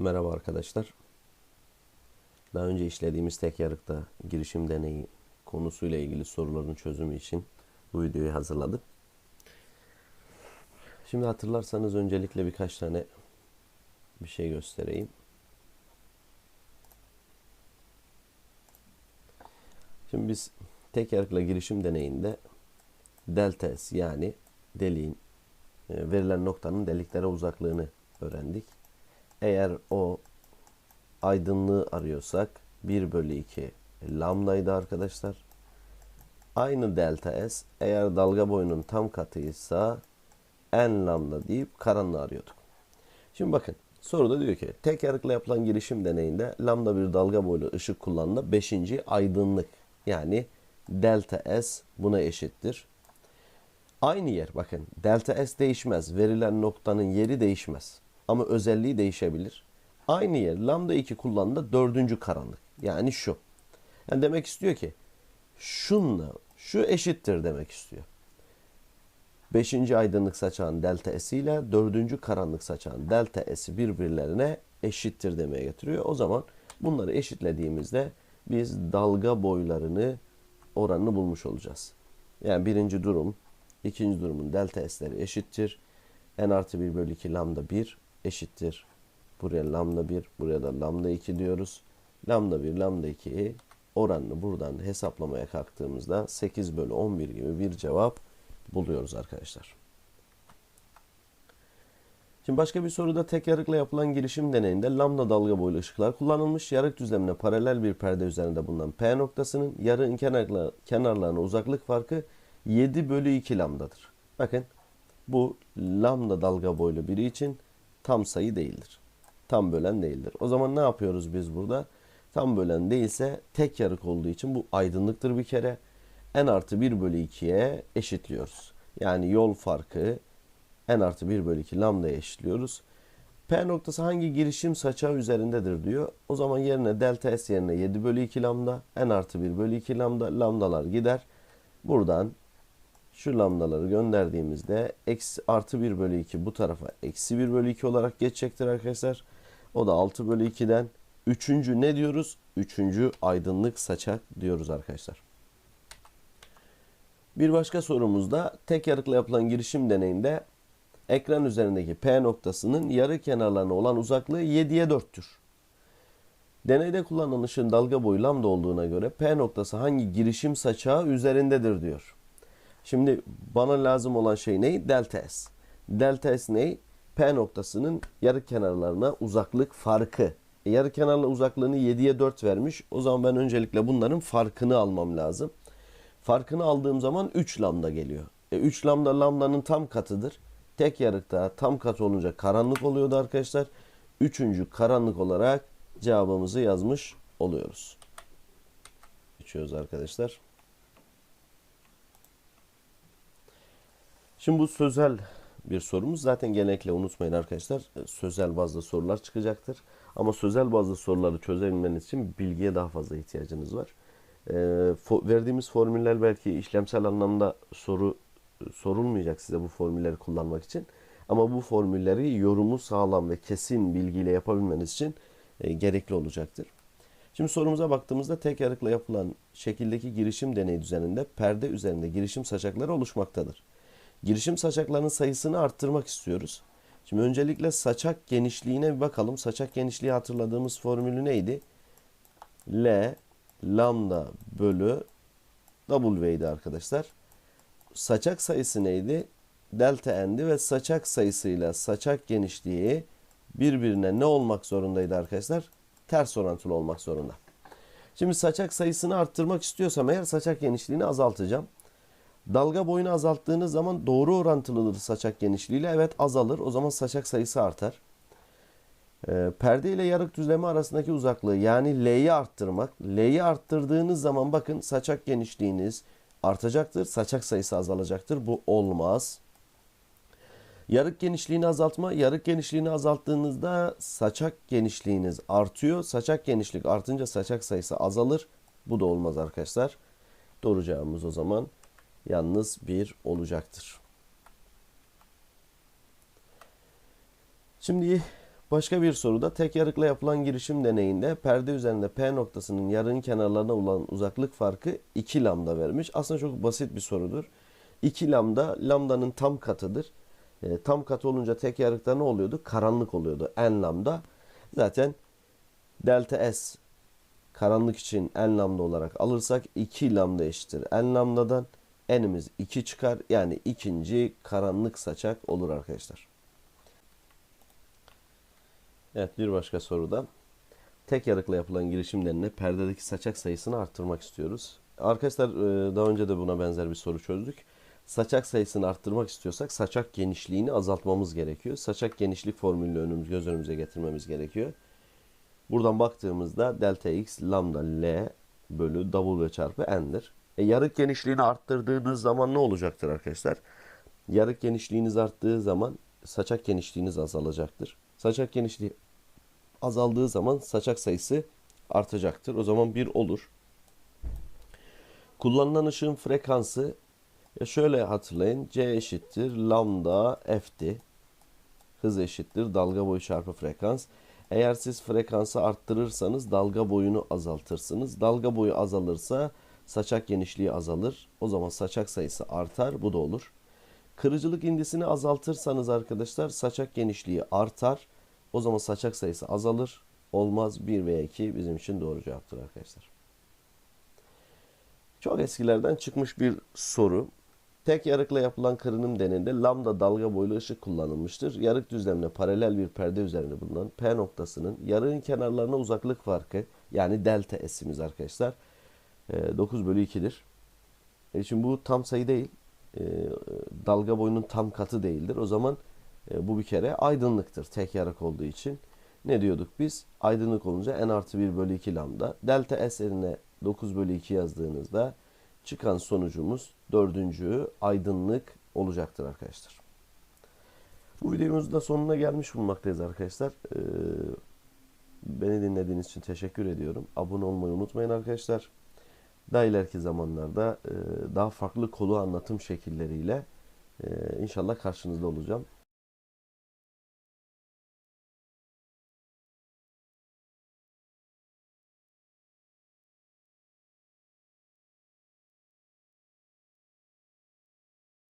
Merhaba arkadaşlar. Daha önce işlediğimiz tek yarıkta girişim deneyi konusuyla ilgili soruların çözümü için bu videoyu hazırladım. Şimdi hatırlarsanız öncelikle birkaç tane bir şey göstereyim. Şimdi biz tek yarıkla girişim deneyinde delta yani deliğin e, verilen noktanın deliklere uzaklığını öğrendik. Eğer o aydınlığı arıyorsak 1 bölü 2 lambdaydı arkadaşlar. Aynı delta S eğer dalga boyunun tam katıysa n lambda deyip karanlığı arıyorduk. Şimdi bakın soruda diyor ki tek yarıkla yapılan girişim deneyinde lambda bir dalga boylu ışık kullanımında 5. aydınlık yani delta S buna eşittir. Aynı yer bakın delta S değişmez. Verilen noktanın yeri değişmez. Ama özelliği değişebilir. Aynı yer lambda 2 kullanımda dördüncü karanlık. Yani şu. Yani demek istiyor ki şunla şu eşittir demek istiyor. Beşinci aydınlık saçan delta S ile dördüncü karanlık saçan delta S'i birbirlerine eşittir demeye getiriyor. O zaman bunları eşitlediğimizde biz dalga boylarını oranını bulmuş olacağız. Yani birinci durum ikinci durumun delta S'leri eşittir. N artı 1 bölü 2 lambda 1 eşittir. Buraya lambda 1, buraya da lambda 2 diyoruz. Lambda 1, lambda 2 oranını buradan hesaplamaya kalktığımızda 8 bölü 11 gibi bir cevap buluyoruz arkadaşlar. Şimdi başka bir soruda tek yarıkla yapılan girişim deneyinde lambda dalga boylu ışıklar kullanılmış. Yarık düzlemine paralel bir perde üzerinde bulunan P noktasının yarığın kenarla, kenarlarına uzaklık farkı 7 bölü 2 lambdadır. Bakın bu lambda dalga boylu biri için tam sayı değildir. Tam bölen değildir. O zaman ne yapıyoruz biz burada? Tam bölen değilse tek yarık olduğu için bu aydınlıktır bir kere. n artı 1 bölü 2'ye eşitliyoruz. Yani yol farkı n artı 1 bölü 2 lambdaya eşitliyoruz. P noktası hangi girişim saçağı üzerindedir diyor. O zaman yerine delta S yerine 7 bölü 2 lambda n artı 1 bölü 2 lambda lambdalar gider. Buradan şu lambdaları gönderdiğimizde eksi artı 1 bölü 2 bu tarafa eksi 1 bölü 2 olarak geçecektir arkadaşlar. O da 6 bölü 2'den üçüncü ne diyoruz? Üçüncü aydınlık saçak diyoruz arkadaşlar. Bir başka sorumuzda tek yarıkla yapılan girişim deneyinde ekran üzerindeki P noktasının yarı kenarlarına olan uzaklığı 7'ye 4'tür. Deneyde kullanılan ışığın dalga boyu lambda olduğuna göre P noktası hangi girişim saçağı üzerindedir diyor. Şimdi bana lazım olan şey ne? Delta S. Delta S ne? P noktasının yarı kenarlarına uzaklık farkı. E, yarı kenarla uzaklığını 7'ye 4 vermiş. O zaman ben öncelikle bunların farkını almam lazım. Farkını aldığım zaman 3 lambda geliyor. E, 3 lambda lambdanın tam katıdır. Tek yarıkta tam kat olunca karanlık oluyordu arkadaşlar. Üçüncü karanlık olarak cevabımızı yazmış oluyoruz. Geçiyoruz arkadaşlar. Şimdi bu sözel bir sorumuz. Zaten genellikle unutmayın arkadaşlar. Sözel bazda sorular çıkacaktır. Ama sözel bazda soruları çözebilmeniz için bilgiye daha fazla ihtiyacınız var. E, fo verdiğimiz formüller belki işlemsel anlamda soru sorulmayacak size bu formülleri kullanmak için. Ama bu formülleri yorumu sağlam ve kesin bilgiyle yapabilmeniz için e, gerekli olacaktır. Şimdi sorumuza baktığımızda tek yarıkla yapılan şekildeki girişim deneyi düzeninde perde üzerinde girişim saçakları oluşmaktadır. Girişim saçaklarının sayısını arttırmak istiyoruz. Şimdi öncelikle saçak genişliğine bir bakalım. Saçak genişliği hatırladığımız formülü neydi? L lambda bölü W'ydi arkadaşlar. Saçak sayısı neydi? Delta n'di ve saçak sayısıyla saçak genişliği birbirine ne olmak zorundaydı arkadaşlar? Ters orantılı olmak zorunda. Şimdi saçak sayısını arttırmak istiyorsam eğer saçak genişliğini azaltacağım. Dalga boyunu azalttığınız zaman doğru orantılıdır saçak genişliğiyle. Evet azalır. O zaman saçak sayısı artar. E, perde ile yarık düzlemi arasındaki uzaklığı yani L'yi arttırmak. L'yi arttırdığınız zaman bakın saçak genişliğiniz artacaktır. Saçak sayısı azalacaktır. Bu olmaz. Yarık genişliğini azaltma. Yarık genişliğini azalttığınızda saçak genişliğiniz artıyor. Saçak genişlik artınca saçak sayısı azalır. Bu da olmaz arkadaşlar. Doğru cevabımız o zaman yalnız bir olacaktır. Şimdi Başka bir soruda tek yarıkla yapılan girişim deneyinde perde üzerinde P noktasının yarığın kenarlarına olan uzaklık farkı 2 lambda vermiş. Aslında çok basit bir sorudur. 2 lambda lambdanın tam katıdır. E, tam katı olunca tek yarıkta ne oluyordu? Karanlık oluyordu. N lambda. Zaten delta S karanlık için n lambda olarak alırsak 2 lambda eşittir n lambdadan n'imiz 2 çıkar. Yani ikinci karanlık saçak olur arkadaşlar. Evet bir başka soruda tek yarıkla yapılan girişimlerine perdedeki saçak sayısını arttırmak istiyoruz. Arkadaşlar e, daha önce de buna benzer bir soru çözdük. Saçak sayısını arttırmak istiyorsak saçak genişliğini azaltmamız gerekiyor. Saçak genişlik formülünü önümüz göz önümüze getirmemiz gerekiyor. Buradan baktığımızda delta x lambda l bölü w çarpı n'dir. E, yarık genişliğini arttırdığınız zaman ne olacaktır arkadaşlar? Yarık genişliğiniz arttığı zaman saçak genişliğiniz azalacaktır. Saçak genişliği azaldığı zaman saçak sayısı artacaktır. O zaman 1 olur. Kullanılan ışığın frekansı ya şöyle hatırlayın. C eşittir lambda f'ti. Hız eşittir dalga boyu çarpı frekans. Eğer siz frekansı arttırırsanız dalga boyunu azaltırsınız. Dalga boyu azalırsa saçak genişliği azalır. O zaman saçak sayısı artar. Bu da olur. Kırıcılık indisini azaltırsanız arkadaşlar saçak genişliği artar. O zaman saçak sayısı azalır. Olmaz 1 veya 2 bizim için doğru cevaptır arkadaşlar. Çok eskilerden çıkmış bir soru. Tek yarıkla yapılan kırınım deneyinde lambda dalga boylu ışık kullanılmıştır. Yarık düzlemine paralel bir perde üzerinde bulunan P noktasının yarığın kenarlarına uzaklık farkı yani delta S'imiz arkadaşlar 9 bölü 2'dir. E şimdi bu tam sayı değil. E, dalga boyunun tam katı değildir. O zaman e, bu bir kere aydınlıktır tek yarık olduğu için. Ne diyorduk biz? Aydınlık olunca n artı 1 bölü 2 lambda. Delta S yerine 9 bölü 2 yazdığınızda çıkan sonucumuz dördüncü aydınlık olacaktır arkadaşlar. Bu videomuzun da sonuna gelmiş bulunmaktayız arkadaşlar. Ee, beni dinlediğiniz için teşekkür ediyorum. Abone olmayı unutmayın arkadaşlar. Daha ileriki zamanlarda daha farklı konu anlatım şekilleriyle inşallah karşınızda olacağım.